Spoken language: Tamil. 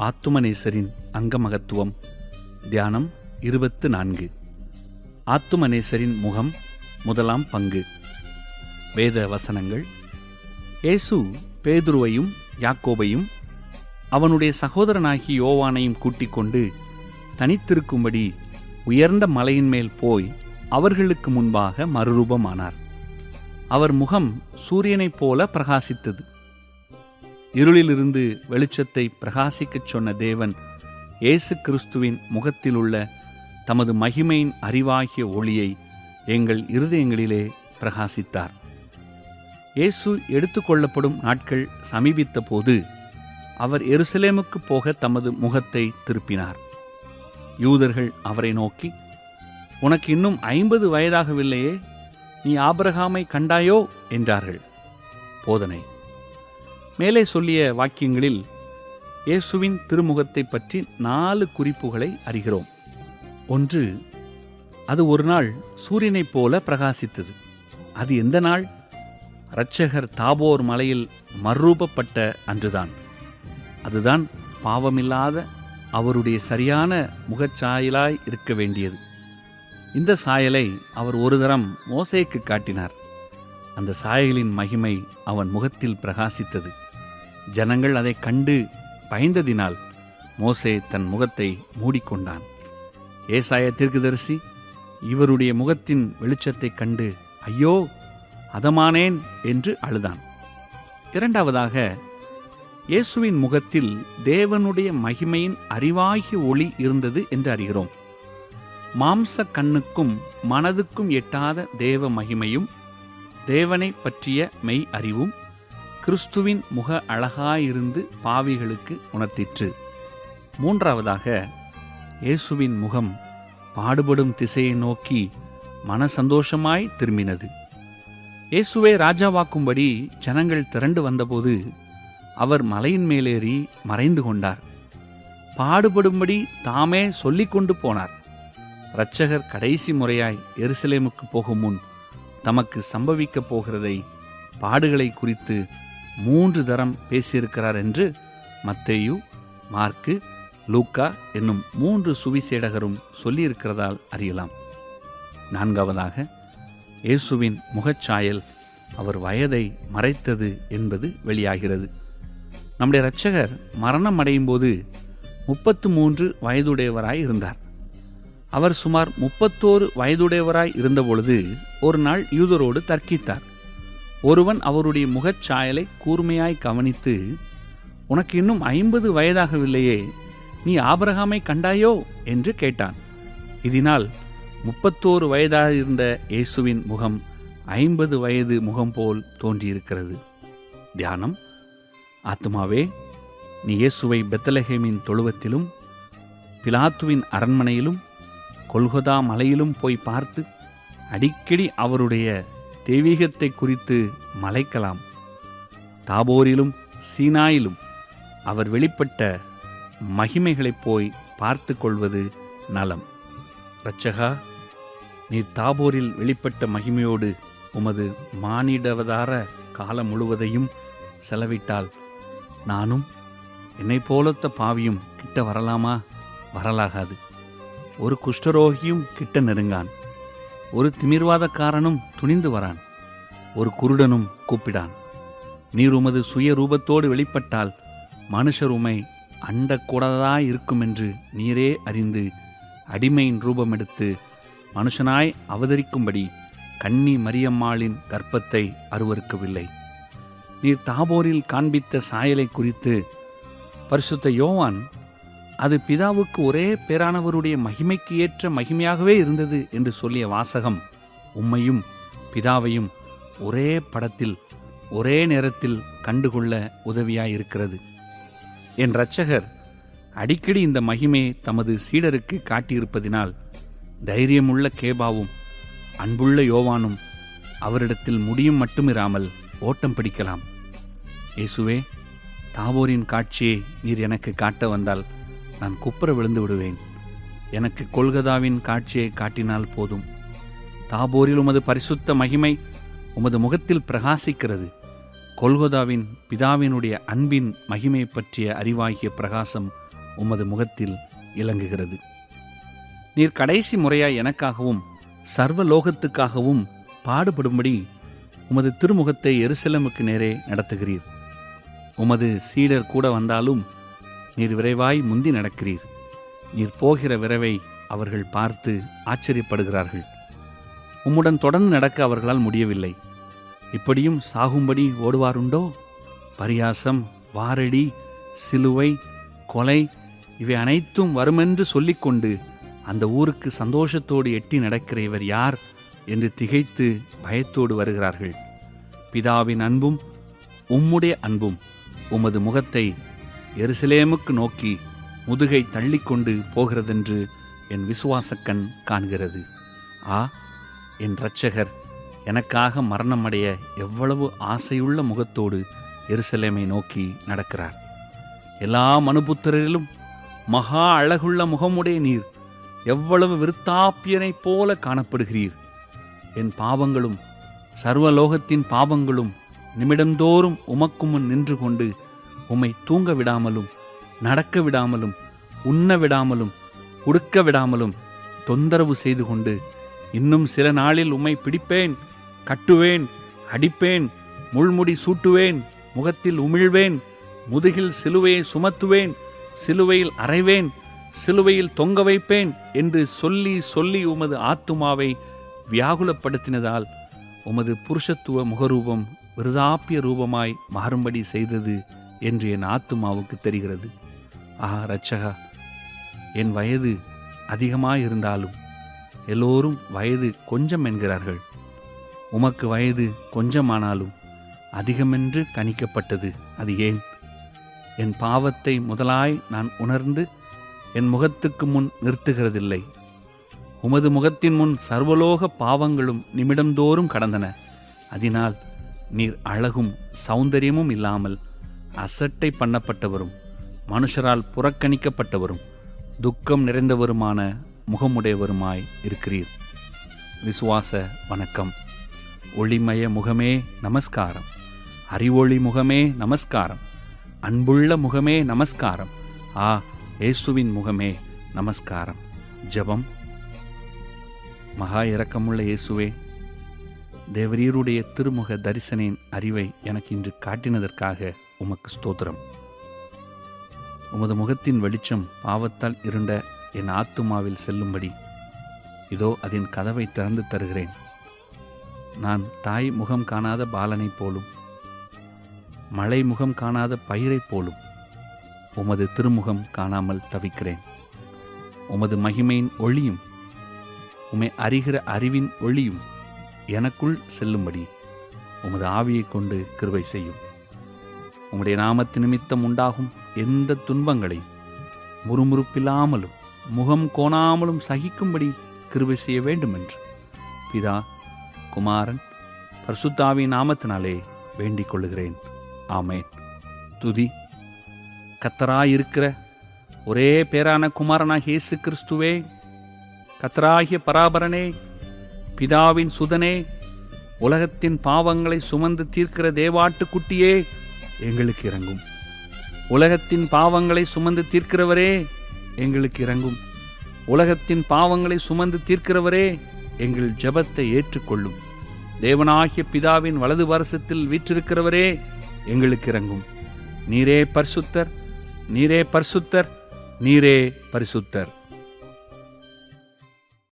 ஆத்துமநேசரின் அங்கமகத்துவம் தியானம் இருபத்து நான்கு. ஆத்துமநேசரின் முகம் முதலாம் பங்கு. வேத வசனங்கள். ஏசு பேதுருவையும் யாக்கோபையும் அவனுடைய சகோதரனாகி யோவானையும் கூட்டிக் கொண்டு தனித்திருக்கும்படி உயர்ந்த மலையின் மேல் போய் அவர்களுக்கு முன்பாக மறுரூபமானார். அவர் முகம் சூரியனைப் போல பிரகாசித்தது. இருளிலிருந்து வெளிச்சத்தை பிரகாசிக்கச் சொன்ன தேவன் இயேசு கிறிஸ்துவின் முகத்திலுள்ள தமது மகிமையின் அறிவாகிய ஒளியை எங்கள் இருதயங்களிலே பிரகாசித்தார். இயேசு எடுத்துக்கொள்ளப்படும் நாட்கள் சமீபித்த போது அவர் எருசலேமுக்கு போக தமது முகத்தை திருப்பினார். யூதர்கள் அவரை நோக்கி உனக்கு இன்னும் ஐம்பது வயதாகவில்லையே நீ ஆபிரகாமை கண்டாயோ? என்றார்கள். போதனை மேலே சொல்லிய வாக்கியங்களில் இயேசுவின் திருமுகத்தை பற்றி நாலு குறிப்புகளை அறிகிறோம். ஒன்று அது ஒரு நாள் சூரியனைப் போல பிரகாசித்தது. அது எந்த நாள்? இரட்சகர் தாபோர் மலையில் மறுரூபப்பட்ட அன்றுதான். அதுதான் பாவமில்லாத அவருடைய சரியான முகச்சாயலாய் இருக்க வேண்டியது. இந்த சாயலை அவர் ஒரு தரம் மோசைக்கு காட்டினார். அந்த சாயலின் மகிமை அவன் முகத்தில் பிரகாசித்தது. ஜனங்கள் அதை கண்டு பயந்ததினால் மோசே தன் முகத்தை மூடிக்கொண்டான். ஏசாய தீர்க்குதரிசி இவருடைய முகத்தின் வெளிச்சத்தைக் கண்டு ஐயோ அதமானேன் என்று அழுதான். இரண்டாவதாக இயேசுவின் முகத்தில் தேவனுடைய மகிமையின் அறிவாகிய ஒளி இருந்தது என்று அறிகிறோம். மாம்ச கண்ணுக்கும் மனதுக்கும் எட்டாத தேவ மகிமையும் தேவனை பற்றிய மெய் அறிவும் கிறிஸ்துவின் முக அழகாயிருந்து பாவிகளுக்கு உணர்த்திற்று. மூன்றாவதாக இயேசுவின் முகம் பாடுபடும் திசையை நோக்கி மன சந்தோஷமாய் திரும்பினது. இயேசுவை ராஜாவாக்கும்படி ஜனங்கள் திரண்டு வந்தபோது அவர் மலையின் மேலேறி மறைந்து கொண்டார். பாடுபடும்படி தாமே சொல்லிக் கொண்டு போனார். இரட்சகர் கடைசி முறையாய் எருசலேமுக்கு போகும் முன் தமக்கு சம்பவிக்கப் போகிறதை பாடுகளை குறித்து மூன்று தரம் பேசியிருக்கிறார் என்று மத்தேயு மார்க்கு லூக்கா என்னும் மூன்று சுவிசேடகரும் சொல்லியிருக்கிறதால் அறியலாம். நான்காவதாக இயேசுவின் முகச்சாயல் அவர் வயதை மறைத்தது என்பது வெளியாகிறது. நம்முடைய இரட்சகர் மரணம் அடையும் போது முப்பத்து மூன்று வயதுடையவராய் இருந்தார். அவர் சுமார் முப்பத்தோரு வயதுடையவராய் இருந்தபொழுது ஒரு நாள் யூதரோடு தர்க்கித்தார். ஒருவன் அவருடைய முகச்சாயலை கூர்மையாய் கவனித்து உனக்கு இன்னும் ஐம்பது வயதாகவில்லையே நீ ஆபரகாமை கண்டாயோ? என்று கேட்டான். இதனால் முப்பத்தோரு வயதாக இருந்த இயேசுவின் முகம் ஐம்பது வயது முகம் போல் தோன்றியிருக்கிறது. தியானம். ஆத்மாவே நீ இயேசுவை பெத்தலஹேமின் தொழுவத்திலும் பிலாத்துவின் அரண்மனையிலும் கொல்கொதா மலையிலும் போய் பார்த்து அடிக்கடி அவருடைய தெய்வீகத்தை குறித்து மலைக்கலாம். தாபோரிலும் சீனாயிலும் அவர் வெளிப்பட்ட மகிமைகளைப் போய் பார்த்து கொள்வது நலம். இரட்சகா நீ தாபோரில் வெளிப்பட்ட மகிமையோடு உமது மானிடவதார காலம் முழுவதையும் செலவிட்டால் நானும் என்னை போலத்த பாவியும் கிட்ட வரலாமா? வரலாகாது. ஒரு குஷ்டரோகியும் கிட்ட நெருங்கான். ஒரு திமிர்வாதக்காரனும் துணிந்து வரான். ஒரு குருடனும் கூப்பிடான். நீர் உமது சுய ரூபத்தோடு வெளிப்பட்டால் மனுஷர் உமை அண்டக்கூடாததாய் இருக்கும் என்று நீரே அறிந்து அடிமையின் ரூபமெடுத்து மனுஷனாய் அவதரிக்கும்படி கன்னி மரியம்மாளின் கர்ப்பத்தை அருவருக்கவில்லை. நீர் தாபோரில் காண்பித்த சாயலை குறித்து பரிசுத்த யோவான் அது பிதாவுக்கு ஒரே பேரானவருடைய மகிமைக்கு ஏற்ற மகிமையாகவே இருந்தது என்று சொல்லிய வாசகம். உம்மையும் பிதாவையும் ஒரே படத்தில் ஒரே நேரத்தில் கண்டுகொள்ள உதவியாயிருக்கிறது. என் இரட்சகர் அடிக்கடி இந்த மகிமையை தமது சீடருக்கு காட்டியிருப்பதினால் தைரியமுள்ள கேபாவும் அன்புள்ள யோவானும் அவரிடத்தில் முடியும் மட்டுமிராமல் ஓட்டம் பிடிக்கலாம். இயேசுவே தாபோரின் காட்சியை நீர் எனக்கு காட்ட வந்தால் நான் குப்புற விழுந்து விடுவேன். எனக்கு கொல்கதாவின் காட்சியை காட்டினால் போதும். தாபோரில் உமது பரிசுத்த மகிமை உமது முகத்தில் பிரகாசிக்கிறது. கொல்கொதாவின் பிதாவினுடைய அன்பின் மகிமை பற்றிய அறிவாகிய பிரகாசம் உமது முகத்தில் இலங்குகிறது. நீர் கடைசி முறையாய் எனக்காகவும் சர்வ லோகத்துக்காகவும் பாடுபடும்படி உமது திருமுகத்தை எருசலமுக்கு நேரே நடத்துகிறீர். உமது சீடர் கூட வந்தாலும் நீர் விரைவாய் முந்தி நடக்கிறீர். நீர் போகிற விரைவை அவர்கள் பார்த்து ஆச்சரியப்படுகிறார்கள். உம்முடன் தொடர்ந்து நடக்க அவர்களால் முடியவில்லை. இப்படியும் சாகும்படி ஓடுவாருண்டோ? பரியாசம் வாரடி சிலுவை கொலை இவை அனைத்தும் வருமென்று சொல்லிக்கொண்டு அந்த ஊருக்கு சந்தோஷத்தோடு எட்டி நடக்கிற இவர் யார் என்று திகைத்து பயத்தோடு வருகிறார்கள். பிதாவின் அன்பும் உம்முடைய அன்பும் உமது முகத்தை எருசலேமுக்கு நோக்கி முதுகை தள்ளிக்கொண்டு போகிறதென்று என் விசுவாசக்கண் காண்கிறது. ஆ என் இரட்சகர் எனக்காக மரணமடைய எவ்வளவு ஆசையுள்ள முகத்தோடு எருசலேமை நோக்கி நடக்கிறார். எல்லா மனுபுத்திரரிலும் மகா அழகுள்ள முகமுடைய நீர் எவ்வளவு விருத்தாப்பியனைப் போல காணப்படுகிறீர். என் பாவங்களும் சர்வலோகத்தின் பாவங்களும் நிமிடந்தோறும் உமக்கு முன் நின்று கொண்டு உம்மை தூங்க விடாமலும் நடக்க விடாமலும் உண்ண விடாமலும் உடுக்க விடாமலும் தொந்தரவு செய்து கொண்டு இன்னும் சில நாளில் உம்மை பிடிப்பேன் கட்டுவேன் அடிப்பேன் முள்முடி சூட்டுவேன் முகத்தில் உமிழ்வேன் முதுகில் சிலுவையை சுமத்துவேன் சிலுவையில் அறைவேன் சிலுவையில் தொங்க வைப்பேன் என்று சொல்லி சொல்லி உமது ஆத்துமாவை வியாகுலப்படுத்தினதால் உமது புருஷத்துவ முகரூபம் விருதாப்பிய ரூபமாய் மாறும்படி செய்தது. என்று என் ஆத்துமாவுக்கு தெரிகிறது. ஆஹா ரட்சகா என் வயது அதிகமாயிருந்தாலும் எல்லோரும் வயது கொஞ்சம் என்கிறார்கள். உமக்கு வயது கொஞ்சமானாலும் அதிகமென்று கணிக்கப்பட்டது அது ஏன்? என் பாவத்தை முதலாய் நான் உணர்ந்து என் முகத்துக்கு முன் நிறுத்துகிறதில்லை. உமது முகத்தின் முன் சர்வலோக பாவங்களும் நிமிடந்தோறும் கடந்தன. அதனால் நீர் அழகும் சௌந்தரியமும் இல்லாமல் அசட்டை பண்ணப்பட்டவரும் மனுஷரால் புறக்கணிக்கப்பட்டவரும் துக்கம் நிறைந்தவருமான முகமுடையவருமாய் இருக்கிறீர். விசுவாச வணக்கம். ஒளிமய முகமே நமஸ்காரம். அறிவொளி முகமே நமஸ்காரம். அன்புள்ள முகமே நமஸ்காரம். ஆ இயேசுவின் முகமே நமஸ்காரம். ஜெபம். மகா இரக்கமுள்ள இயேசுவே தேவரீருடைய திருமுக தரிசனின் அறிவை எனக்கு இன்று காட்டினதற்காக உமக்கு ஸ்தோத்திரம். உமது முகத்தின் வெளிச்சம் பாவத்தால் இருண்ட என் ஆத்துமாவில் செல்லும்படி இதோ அதன் கதவை திறந்து தருகிறேன். நான் தாய் முகம் காணாத பாலனைப் போலும் மழை முகம் காணாத பயிரைப் போலும் உமது திருமுகம் காணாமல் தவிக்கிறேன். உமது மகிமையின் ஒளியும் உமை அறிகிற அறிவின் ஒளியும் எனக்குள் செல்லும்படி உமது ஆவியைக் கொண்டு கிருவை செய்யும். உம்முடைய நாமத்து நிமித்தம் உண்டாகும் எந்த துன்பங்களையும் முறுமுறுப்பில்லாமலும் முகம் கோணாமலும் சகிக்கும்படி கிருபை செய்ய வேண்டுமென்று. பிதா குமாரன் பர்சுத்தாவின் நாமத்தினாலே வேண்டிக் கொள்ளுகிறேன். ஆமேன். துதி. கத்தராயிருக்கிற ஒரே பேரான குமாரனாக இயேசு கிறிஸ்துவே கத்தராகிய பராபரனே பிதாவின் சுதனே உலகத்தின் பாவங்களை சுமந்து தீர்க்கிற தேவாட்டுக்குட்டியே எங்களுக்கு இறங்கும். உலகத்தின் பாவங்களை சுமந்து தீர்க்கிறவரே எங்களுக்கு இறங்கும். உலகத்தின் பாவங்களை சுமந்து தீர்க்கிறவரே எங்கள் ஜெபத்தை ஏற்றுக்கொள்ளும். தேவனாகிய பிதாவின் வலது வருஷத்தில் வீற்றிருக்கிறவரே எங்களுக்கு இறங்கும். நீரே பரிசுத்தர் நீரே பரிசுத்தர் நீரே பரிசுத்தர்.